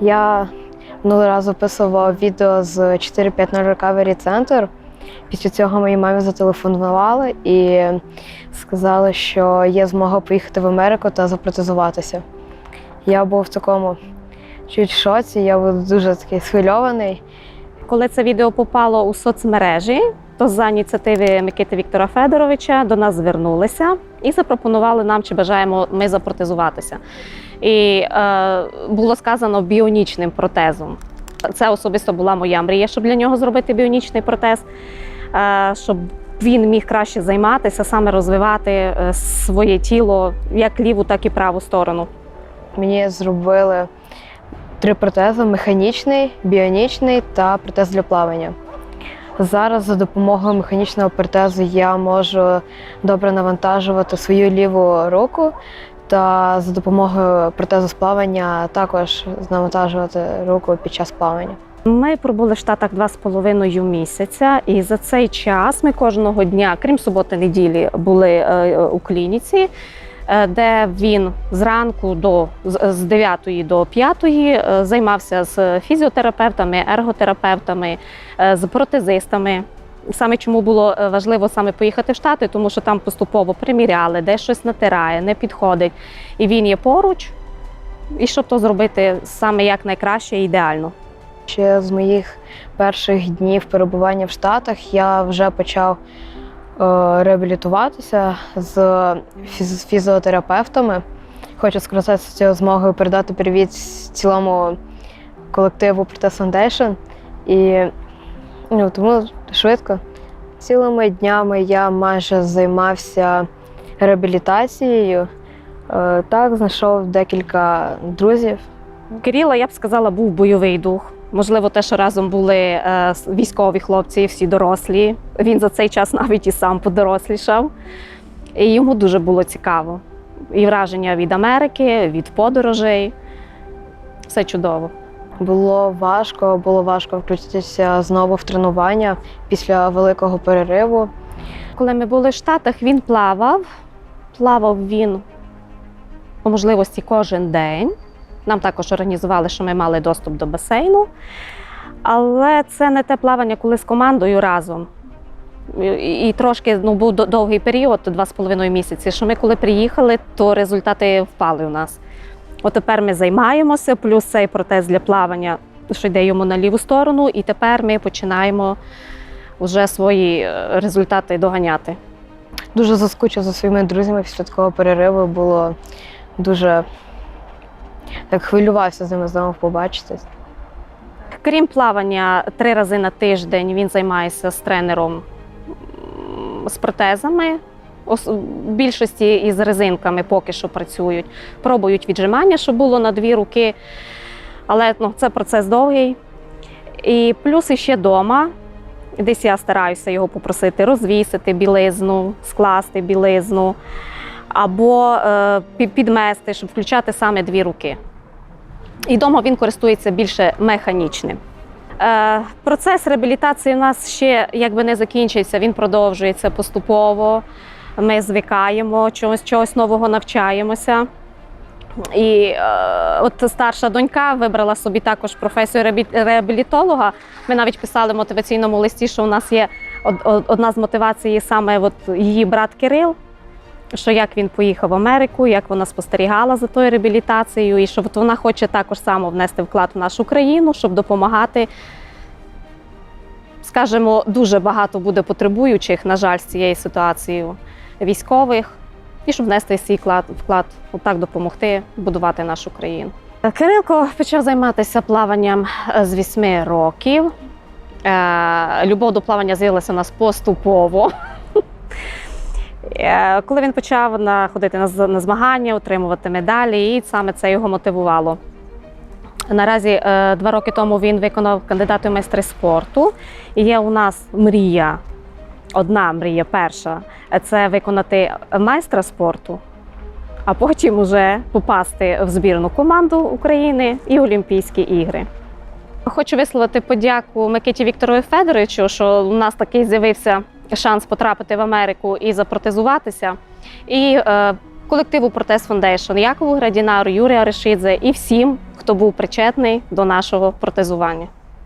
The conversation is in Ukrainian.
Я минулого разу записував відео з 450 Recovery Center. Після цього моїй мамі зателефонували і сказали, що є змога поїхати в Америку та запротезуватися. Я був в такому чуть шоці, я був дуже такий схвильований. Коли це відео попало у соцмережі, то за ініціативи Микити Віктора Федоровича до нас звернулися і запропонували нам, чи бажаємо ми запротезуватися. І е, було сказано біонічним протезом. Це особисто була моя мрія, щоб для нього зробити біонічний протез, е, щоб він міг краще займатися, саме розвивати е, своє тіло як ліву, так і праву сторону. Мені зробили три протези: механічний, біонічний та протез для плавання. Зараз за допомогою механічного протезу я можу добре навантажувати свою ліву руку, та за допомогою протезу з також навантажувати руку під час плавання. Ми пробули в Штатах два з половиною місяця, і за цей час ми кожного дня, крім суботи неділі, були е, у клініці, де він зранку до з з 9 до 5 е, займався з фізіотерапевтами, ерготерапевтами, е, з протезистами. Саме чому було е, важливо саме поїхати в Штати, тому що там поступово приміряли, де щось натирає, не підходить. І він є поруч, і щоб то зробити саме як найкраще і ідеально. Ще з моїх перших днів перебування в Штатах я вже почав е, реабілітуватися з фізіотерапевтами. Хочу скористатися цією змогою передати привіт цілому колективу Protest Foundation. І ну, тому швидко. Цілими днями я майже займався реабілітацією. Е, так, знайшов декілька друзів, Кирила, я б сказала, був бойовий дух. Можливо, те, що разом були е, військові хлопці, всі дорослі. Він за цей час навіть і сам подорослішав. І йому дуже було цікаво. І враження від Америки, від подорожей. Все чудово. Було важко, було важко включитися знову в тренування після великого перериву. Коли ми були в Штатах, він плавав. Плавав він по можливості кожен день. Нам також організували, що ми мали доступ до басейну. Але це не те плавання, коли з командою разом. І, трошки ну, був довгий період, два з половиною місяці, що ми коли приїхали, то результати впали у нас. От тепер ми займаємося, плюс цей протез для плавання, що йде йому на ліву сторону, і тепер ми починаємо вже свої е, результати доганяти. Дуже заскучив за своїми друзями після такого перериву. Було дуже так хвилювався з ними знову побачитись. Крім плавання, три рази на тиждень він займається з тренером з протезами. Більшості із резинками поки що працюють. Пробують віджимання, щоб було на дві руки. Але ну, це процес довгий. І плюс іще вдома. Десь я стараюся його попросити розвісити білизну, скласти білизну або е, підмести, щоб включати саме дві руки. І вдома він користується більше механічним. Е, процес реабілітації у нас ще якби не закінчився, він продовжується поступово. Ми звикаємо, чогось, чогось нового навчаємося. І е, от старша донька вибрала собі також професію реабілітолога. Ми навіть писали в мотиваційному листі, що у нас є од- од- одна з мотивацій саме от її брат Кирил, що як він поїхав в Америку, як вона спостерігала за тою реабілітацією, і що от вона хоче також само внести вклад в нашу країну, щоб допомагати. Скажімо, дуже багато буде потребуючих, на жаль, з цією ситуацією військових, і щоб внести свій вклад, вклад отак допомогти будувати нашу країну. Кирилко почав займатися плаванням е, з 8 років. Е, Любов до плавання з'явилася у нас поступово. Е, Коли він почав ходити на змагання, отримувати медалі, і саме це його мотивувало. Наразі е, два роки тому він виконав кандидат у майстри спорту. І є у нас мрія, одна мрія, перша це виконати майстра спорту, а потім уже попасти в збірну команду України і Олімпійські ігри. Хочу висловити подяку Микиті Віктору Федоровичу, що у нас такий з'явився шанс потрапити в Америку і запротезуватися. І е, колективу Протез Фондейшн Якову Градінару, Юрія Решидзе і всім, хто був причетний до нашого протезування.